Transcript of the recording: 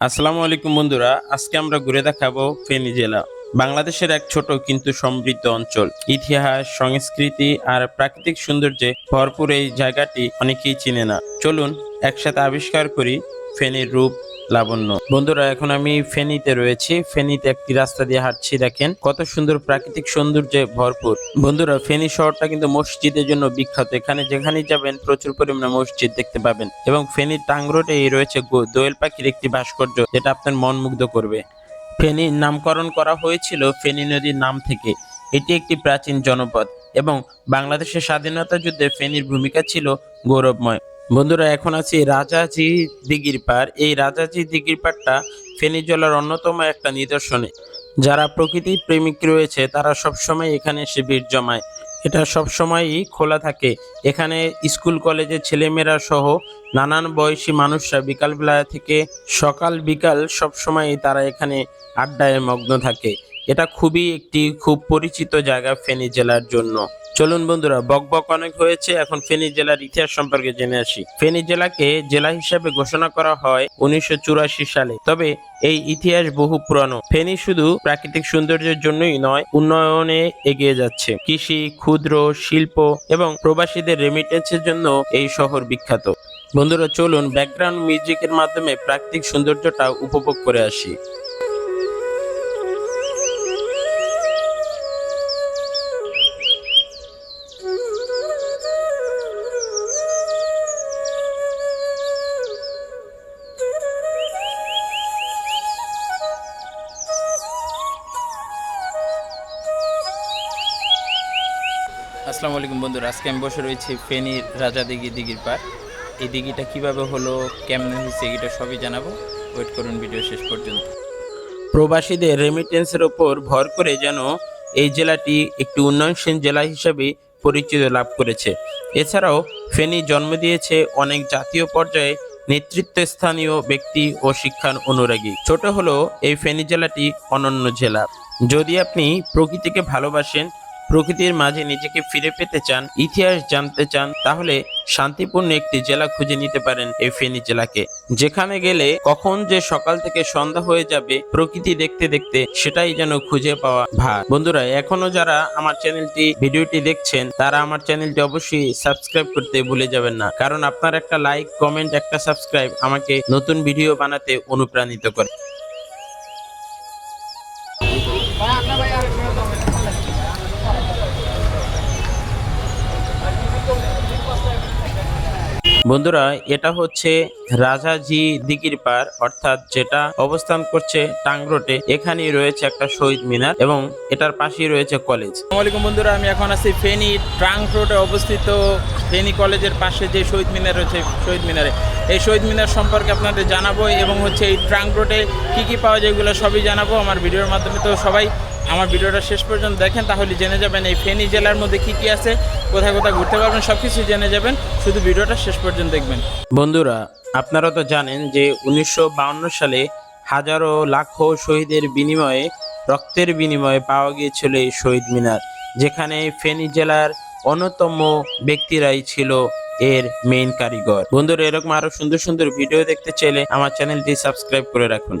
আসসালামু আলাইকুম বন্ধুরা, আজকে আমরা ঘুরে দেখাবো ফেনী জেলা, বাংলাদেশের এক ছোট কিন্তু সমৃদ্ধ অঞ্চল। ইতিহাস, সংস্কৃতি আর প্রাকৃতিক সৌন্দর্যে ভরপুর এই জায়গাটি অনেকেই চিনে না। চলুন, একসাথে আবিষ্কার করি ফেনীর রূপ লাবণ্য। বন্ধুরা, এখন আমি ফেনীতে রয়েছি। ফেনীতে একটি রাস্তা দিয়ে হাঁটছি, দেখেন। কত সুন্দর প্রাকৃতিক সৌন্দর্যে ভরপুর। বন্ধুরা, ফেনী শহরটা কিন্তু মসজিদের জন্য বিখ্যাত। এখানে যেখানেই যাবেন, প্রচুর পরিমাণে মসজিদ দেখতে পাবেন। এবং ফেনীর টাং রোডে রয়েছে দোয়েল পাখির একটি ভাস্কর্য, যেটা আপনার মন মুগ্ধ করবে। ফেনীর নামকরণ করা হয়েছিল ফেনী নদীর নাম থেকে। এটি একটি প্রাচীন জনপদ এবং বাংলাদেশের স্বাধীনতা যুদ্ধে ফেনীর ভূমিকা ছিল গৌরবময়। বন্ধুরা, এখন আছি রাজাজি দিঘির পাড়। এই রাজাজি দিঘির পাড়টা ফেনী জেলার অন্যতম একটা নিদর্শনে। যারা প্রকৃতি প্রেমিক রয়েছে, তারা সবসময় এখানে এসে ভিড় জমায়। এটা সবসময়ই খোলা থাকে। এখানে স্কুল কলেজের ছেলেমেয়েরা সহ নানান বয়সী মানুষরা বিকালবেলা থেকে সকাল বিকাল সবসময়ই তারা এখানে আড্ডায় মগ্ন থাকে। এটা খুবই একটি খুব পরিচিত জায়গা ফেনী জেলার জন্য। চলুন বন্ধুরা, বক বক অনেক হয়েছে, এখন ফেনী জেলার ইতিহাস সম্পর্কে জেনে আসি। ফেনী জেলাকে জেলা হিসাবে ঘোষণা করা হয় উনিশশো চুরাশি সালে। তবে এই ইতিহাস বহু পুরানো। ফেনী শুধু প্রাকৃতিক সৌন্দর্যের জন্যই নয়, উন্নয়নে এগিয়ে যাচ্ছে। কৃষি, ক্ষুদ্র, শিল্প এবং প্রবাসীদের রেমিটেন্সের জন্য এই শহর বিখ্যাত। বন্ধুরা, চলুন ব্যাকগ্রাউন্ড মিউজিকের মাধ্যমে প্রাকৃতিক সৌন্দর্যটা উপভোগ করে আসি। আসসালামু আলাইকুম বন্ধুরা, আজকে আমি বসে রয়েছি ফেনীর রাজা দিঘি দিঘির পার এই দিঘিটা কীভাবে হলো, কেমনে হয়েছে, এটা সবই জানাব। ওয়েট করুন, ভিডিও শেষ পর্যন্ত। প্রবাসীদের রেমিটেন্সের ওপর ভর করে যেন এই জেলাটি একটি উন্নয়নশীল জেলা হিসেবে পরিচিত লাভ করেছে। এছাড়াও, ফেনী জন্ম দিয়েছে অনেক জাতীয় পর্যায়ে নেতৃত্ব স্থানীয় ব্যক্তি ও শিক্ষার অনুরাগী। ছোট হলেও এই ফেনী জেলাটি অনন্য জেলা। যদি আপনি প্রকৃতিকে ভালোবাসেন প্রকৃতির মাঝে নিজেকে ফিরে পেতে চান, ইতিহাস জানতে চান, তাহলে শান্তিপূর্ণ একটি জেলা খুঁজে নিতে পারেন এই ফেনী জেলাকে। যেখানে গেলে কখন যে সকাল থেকে সন্ধ্যা হয়ে যাবে প্রকৃতি দেখতে দেখতে সেটাই যেন খুঁজে পাওয়া ভার। বন্ধুরা, এখনও যারা আমার চ্যানেলটি, ভিডিওটি দেখছেন, তারা আমার চ্যানেলটি অবশ্যই সাবস্ক্রাইব করতে ভুলে যাবেন না। কারণ আপনার একটা লাইক, কমেন্ট, একটা সাবস্ক্রাইব আমাকে নতুন ভিডিও বানাতে অনুপ্রাণিত করে। বন্ধুরা, এটা হচ্ছে রাজাজি দিঘির পার, অর্থাৎ যেটা অবস্থান করছে টাংরোটে এখানেই রয়েছে একটা শহীদ মিনার এবং এটার পাশেই রয়েছে কলেজ। আসসালামাইকুম বন্ধুরা, আমি এখন আছি ফেনী ট্রাঙ্ক অবস্থিত ফেনী কলেজের পাশে যে শহীদ মিনার রয়েছে, শহীদ মিনারে। এই শহীদ মিনার সম্পর্কে আপনাদের জানাব এবং হচ্ছে এই ট্রাঙ্ক রোডে কী কী পাওয়া যায় এগুলো সবই জানাব। আমার ভিডিওর মাধ্যমে তো সবাই আমার ভিডিওটা শেষ পর্যন্ত দেখেন, তাহলে জেনে যাবেন এই ফেনী জেলার মধ্যে কী কী আছে, কোথায় কোথায় ঘুরতে পারবেন সব কিছু জেনে যাবেন। শুধু ভিডিওটা শেষ পর্যন্ত দেখবেন। বন্ধুরা, আপনারা তো জানেন যে উনিশশো সালে হাজারো লাখো শহীদের বিনিময়ে, রক্তের বিনিময়ে পাওয়া গিয়েছিল এই শহীদ মিনার, যেখানে ফেনী জেলার অন্যতম ব্যক্তিরাই ছিল এর মেইন কারিগর। বন্ধুরা, এরকম আরও সুন্দর সুন্দর ভিডিও দেখতে চাইলে আমার চ্যানেলটি সাবস্ক্রাইব করে রাখুন।